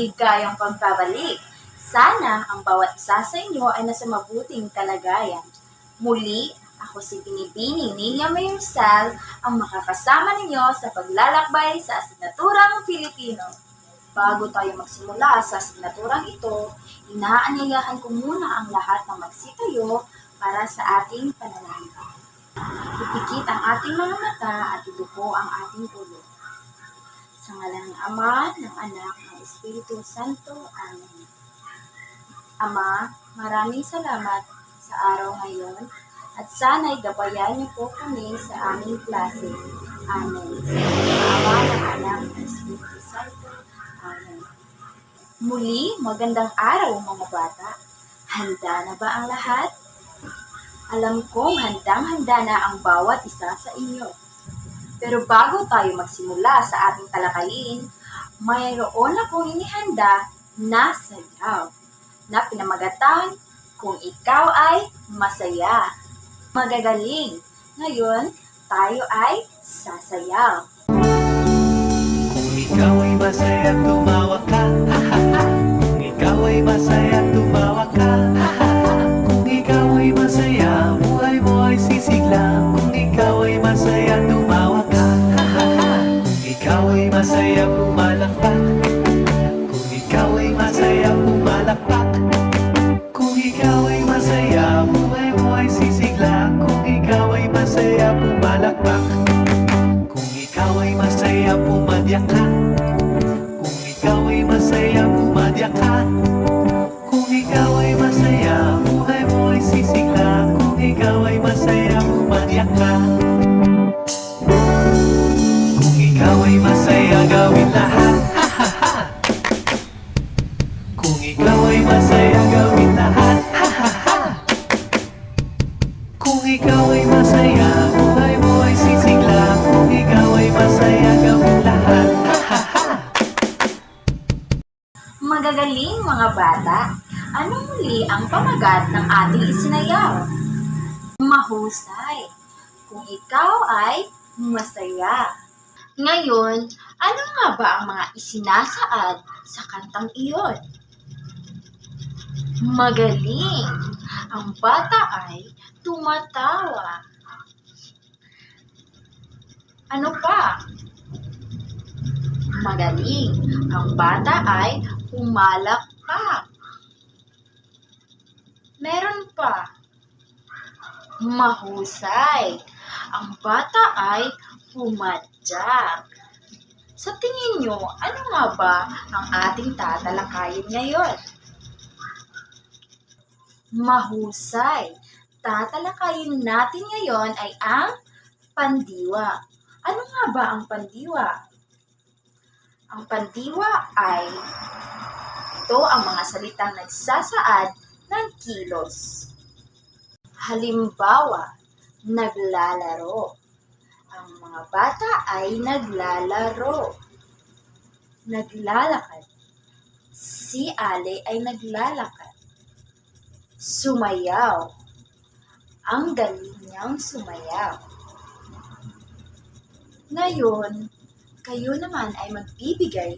maligayang pagbabalik. Sana ang bawat isa sa inyo ay nasa mabuting kalagayan. Muli, ako si Binibining Ninya Mayursal, ang makakasama ninyo sa paglalakbay sa asignaturang Filipino. Bago tayo magsimula sa asignaturang ito, inaanyayahan ko muna ang lahat na magsitayo para sa ating panalangin. Ipikit ang ating mga mata at ibuko ang ating ulo. Sa ngalan ng Ama, ng Anak, ng Espiritu Santo. Amen. Ama, maraming salamat sa araw ngayon at sana'y gabayan niyo po kami sa aming klase. Amen. Sa Ama, ng Anak, ng Espiritu Santo. Amen. Muli, magandang araw mga bata. Handa na ba ang lahat? Alam kong handang-handa na ang bawat isa sa inyo. Pero bago tayo magsimula sa ating talakayin, mayroon akong inihanda na sayaw na pinamagatan kung ikaw ay masaya. Magagaling. Ngayon, tayo ay sasayaw. Kung ikaw ay masaya, tumawa ka ha, ha, ha. Kung ikaw ay masaya, tumawa ka ha, ikaw ay masaya, buhay mo ay sisigla. Kung ikaw ay masaya, pumalakpak. Kung ikaw ay masaya, pumadyak ka. Kung ikaw ay masaya, pumadyak ka ay masaya, buhay mo ay ikaw ay masaya, gawin lahat ha, ha, ha. Magagaling mga bata, ano muli ang pamagat ng ating isinayaw? Mahusay. Kung ikaw ay masaya. Ngayon, ano nga ba ang mga isinasaad sa kantang iyon? Magaling. Ang bata ay tumatawa. Ano pa? Magaling. Ang bata ay humalakpak. Meron pa. Mahusay. Ang bata ay humadyak. Sa tingin nyo, ano nga ba ang ating tatalakayin ngayon? Mahusay. Tatalakayin natin ngayon ay ang pandiwa. Ano nga ba ang pandiwa? Ang pandiwa ay ito ang mga salitang nagsasaad ng kilos. Halimbawa, naglalaro. Ang mga bata ay naglalaro. Naglalakad. Si Ale ay naglalakad. Sumayaw. Ang galing niyang sumayaw. Ngayon, kayo naman ay magbibigay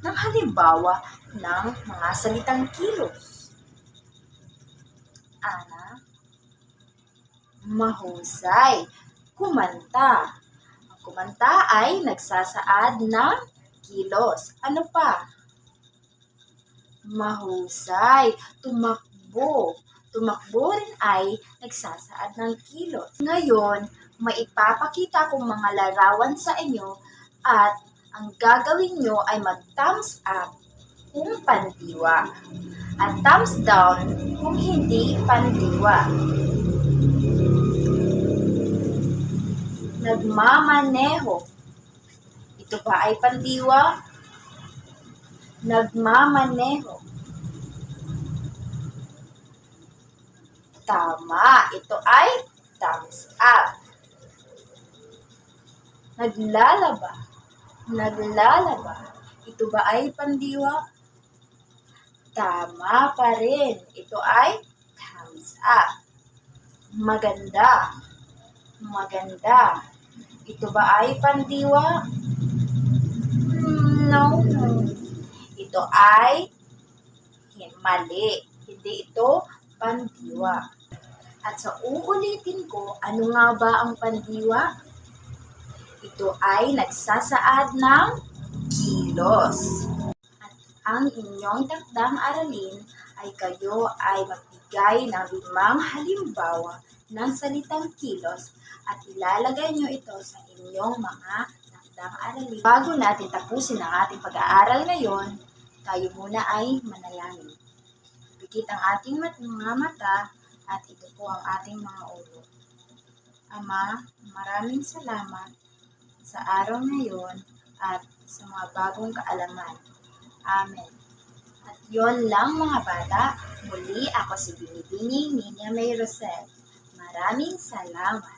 ng halimbawa ng mga salitang kilos. Ana, mahusay, kumanta. Ang kumanta ay nagsasaad ng kilos. Ano pa? Mahusay, tumakbo. Tumakbo rin ay nagsasaad ng kilos. Ngayon, maipapakita kong mga larawan sa inyo at ang gagawin nyo ay mag-thumbs up kung pandiwa at thumbs down kung hindi pandiwa. Nagmamaneho. Ito ba ay pandiwa? Nagmamaneho. Tama. Ito ay thumbs up. Naglalaba. Naglalaba. Ito ba ay pandiwa? Tama pa rin. Ito ay thumbs up. Maganda. Maganda. Ito ba ay pandiwa? No, no. ito ay mali. Hindi ito pandiwa. At sa uulitin ko, ano nga ba ang pandiwa? Ito ay nagsasaad ng kilos. At ang inyong takdang aralin ay kayo ay magbigay ng limang halimbawa ng salitang kilos at ilalagay nyo ito sa inyong mga takdang aralin. Bago natin tapusin ang ating pag-aaral ngayon, tayo muna ay manalangin. Pikit ang ating mga mata at ito po ang ating mga ulo. Ama, maraming salamat sa araw na yon at sa mga bagong kaalaman. Amen. At yon lang mga bata, muli ako si Binibini Ninya May Rosel. Maraming salamat.